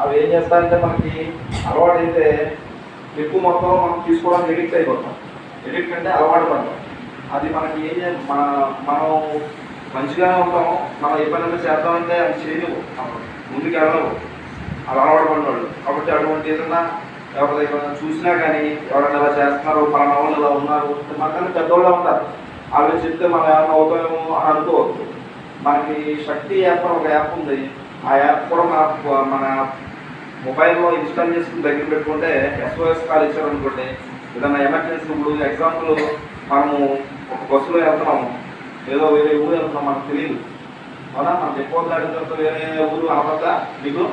అవి ఏం చేస్తారంటే మనకి అలవాటు అయితే ఎక్కువ మొత్తం మనం తీసుకోవడానికి ఎడిక్ట్ అయిపోతాం. ఎడిక్ట్ అంటే అలవాటు పడతాం. అది మనకి ఏం మన మనం మంచిగానే ఉంటాము మనం ఏ పని చేద్దామంటే అది చేయలేవు ముందుకు వెళ్ళవు అలా అలవాటు పడినవాళ్ళు కాబట్టి అటువంటి ఏదన్నా ఎవరి చూసినా కానీ ఎవరైనా ఇలా చేస్తున్నారు పలానా వాళ్ళు ఇలా ఉన్నారు మనకన్నా పెద్దవాళ్ళు ఉంటారు. వాళ్ళు చెప్తే మనం ఏమైనా అవుతామేమో అని అనుకోవద్దు. మనకి శక్తి యాప్ ఒక యాప్ ఉంది. ఆ యాప్ కూడా మన మన మొబైల్లో ఇన్స్టాల్ చేసుకుని దగ్గర పెట్టుకుంటే ఎస్ఓఎస్ కాల్ ఇచ్చారు అనుకోండి ఏదైనా ఎమర్జెన్సీ ఇప్పుడు ఎగ్జాంపుల్ మనము ఒక బస్సులో వెళ్తున్నాము ఏదో వేరే ఊరు వెళ్తున్నాం మనకు తెలియదు. అవునా? మనం ఎక్కువ దాటిన తర్వాత వేరే ఊరు అనపద్దా మీకు?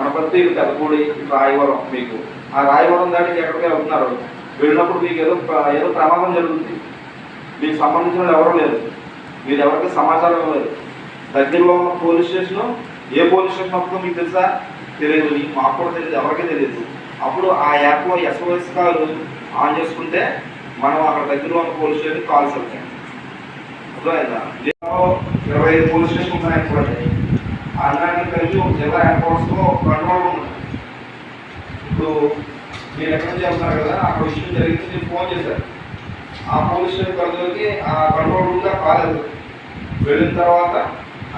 అనపత్తి పెద్దపూడి రాయవరం మీకు. ఆ రాయవరం దాటికి ఎక్కడికి వెళ్తున్నారు? వెళ్ళినప్పుడు మీకు ఏదో ఏదో ప్రమాదం జరుగుతుంది మీకు సంబంధించిన వాళ్ళు ఎవరు లేరు. మీరు ఎవరికి సమాచారం లేదు దగ్గరలో ఉన్న పోలీస్ స్టేషన్ ఏ పోలీస్ స్టేషన్ వస్తుందో మీకు తెలుసా? తెలియదు మాకు కూడా తెలియదు ఎవరికీ తెలియదు అప్పుడు ఆ యాప్లో ఎస్ఓఎస్ కాల్ ఆన్ చేసుకుంటే మనం అక్కడ దగ్గరలో ఉన్న పోలీస్ స్టేషన్ కాల్స్ వచ్చాయి. అర్థమైందా? ఇరవై ఐదు పోలీస్ స్టేషన్ ఉన్నాయి ఇప్పుడు అన్నానికి కలిసి ఒక జిల్లా హెడ్ క్వార్టర్స్లో ఒక కంట్రోల్ ఉంది. ఇప్పుడు మీరు ఎక్కడ నుంచి వెళ్తున్నారు కదా అక్కడ విషయం జరిగింది మీరు ఫోన్ చేశారు ఆ పోలీస్ స్టేషన్ పరిధిలోకి ఆ కంట్రోల్ రూమ్గా కాలేదు. వెళ్ళిన తర్వాత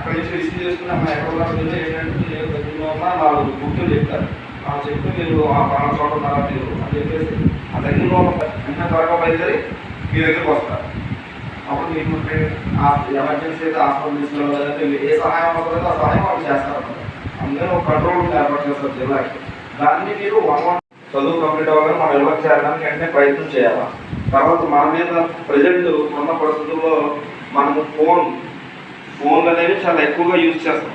అక్కడ నుంచి రిసీవ్ చేసుకుని అమ్మ ఎక్కడ ఉన్నారు ఏంటంటే నేను దగ్గరలో ఉన్నా నాలుగు గుర్తులు చెప్తారు ఆ చెప్తే మీరు ఆ ప్రాణ చోట ఉన్నారా మీరు అని చెప్పేసి ఆ దగ్గరలో ఉన్న త్వరగా బయలుదేరి మీ దగ్గరకు వస్తారు. అప్పుడు మీకు ఎమర్జెన్సీ అయితే హాస్పిటల్ తీసుకెళ్ళాలంటే ఏ సహాయం అవుతుందో ఆ సహాయం వాళ్ళు చేస్తారు. అందుకని ఒక కంట్రోల్ రూమ్ ఏర్పాటు చేస్తారు జిల్లాకి. దాన్ని మీరు వన్ వన్ చదువు కంప్లీట్ అవ్వాలి మనం ఇళ్ళకి చేరడానికి వెంటనే ప్రయత్నం చేయాలి? తర్వాత మన మీద ప్రజెంట్ ఉన్న పరిస్థితుల్లో మనము ఫోన్ ఫోన్లు అనేవి చాలా ఎక్కువగా యూజ్ చేస్తాం.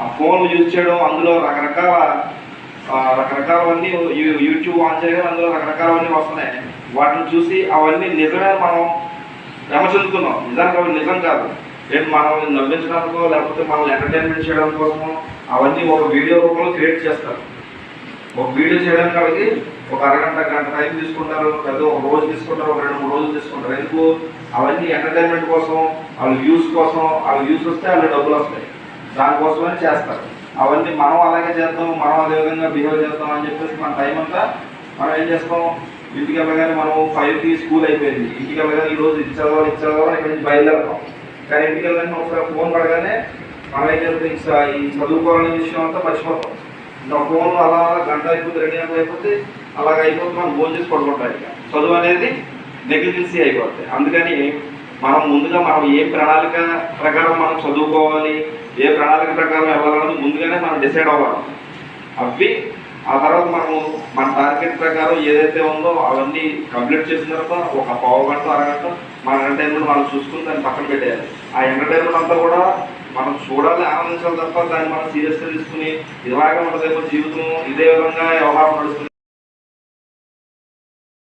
ఆ ఫోన్లు యూజ్ చేయడం అందులో రకరకాల రకరకాలవన్నీ యూట్యూబ్ ఆన్ చేయడం అందులో రకరకాలవన్నీ వస్తున్నాయి. వాటిని చూసి అవన్నీ నిజమే మనం భ్రమ చెందుతున్నాం నిజానికి అవి నిజం కాదు. నేను మనల్ని నవ్వించడానికో లేకపోతే మనల్ని ఎంటర్టైన్మెంట్ చేయడం కోసమో అవన్నీ ఒక వీడియో రూపంలో క్రియేట్ చేస్తారు. ఒక వీడియో చేయడానికి వాళ్ళకి ఒక అరగంట గంట టైం తీసుకుంటారు లేదా ఒక రోజు తీసుకుంటారు ఒక రెండు మూడు రోజులు తీసుకుంటారు. ఎందుకు? అవన్నీ ఎంటర్టైన్మెంట్ కోసం వాళ్ళ వ్యూస్ కోసం వాళ్ళ వ్యూస్ వస్తే వాళ్ళ డబ్బులు వస్తాయి. దానికోసమని చేస్తారు. అవన్నీ మనం అలాగే చేద్దాం మనం అదే విధంగా బిహేవ్ చేద్దాం అని చెప్పేసి మన టైం అంతా మనం ఏం చేస్తాం? ఇంటికి వెళ్ళగానే మనం ఫైవ్కి స్కూల్ అయిపోయింది. ఇంటికి వెళ్ళగానే ఈ రోజు ఇది చదవాలి ఇది చదవాలి ఇక్కడ నుంచి బయలుదేరతాం. కానీ ఇంటికి వెళ్ళగానే ఒకసారి ఫోన్ పడగానే మనం ఏం చేస్తాం? ఈ చదువుకోవాలనే విషయం అంతా మర్చిపోతాం. ఇంకా ఫోన్ అలా గంట అయిపోతే రెండు గంటలు అయిపోతే అలాగ అయిపోతే మనం ఫోన్ చేసి పడుకుంటాం ఇక. చదువు అనేది నెగ్లిజెన్సీ అయిపోతుంది అందుకని మనం ముందుగా మనం ఏ ప్రణాళిక ప్రకారం మనం చదువుకోవాలి ఏ ప్రణాళిక ప్రకారం వెళ్ళాలన్నది ముందుగానే మనం డిసైడ్ అవ్వాలి. అవి ఆ తర్వాత మనము మన టార్గెట్ ప్రకారం ఏదైతే ఉందో అవన్నీ కంప్లీట్ చేసిన తర్వాత ఒక పావు గంట అరగంట మన ఎంటర్టైన్మెంట్ మనం చూసుకుని దాన్ని పక్కన పెట్టేయాలి. ఆ ఎంటర్టైన్మెంట్ అంతా కూడా మనం చూడాలి ఆనందించాలి తప్ప దాన్ని మనం సీరియస్గా తీసుకుని ఇలాగే ఉండదేమో జీవితం ఇదే విధంగా వ్యవహారం నడుస్తుంది.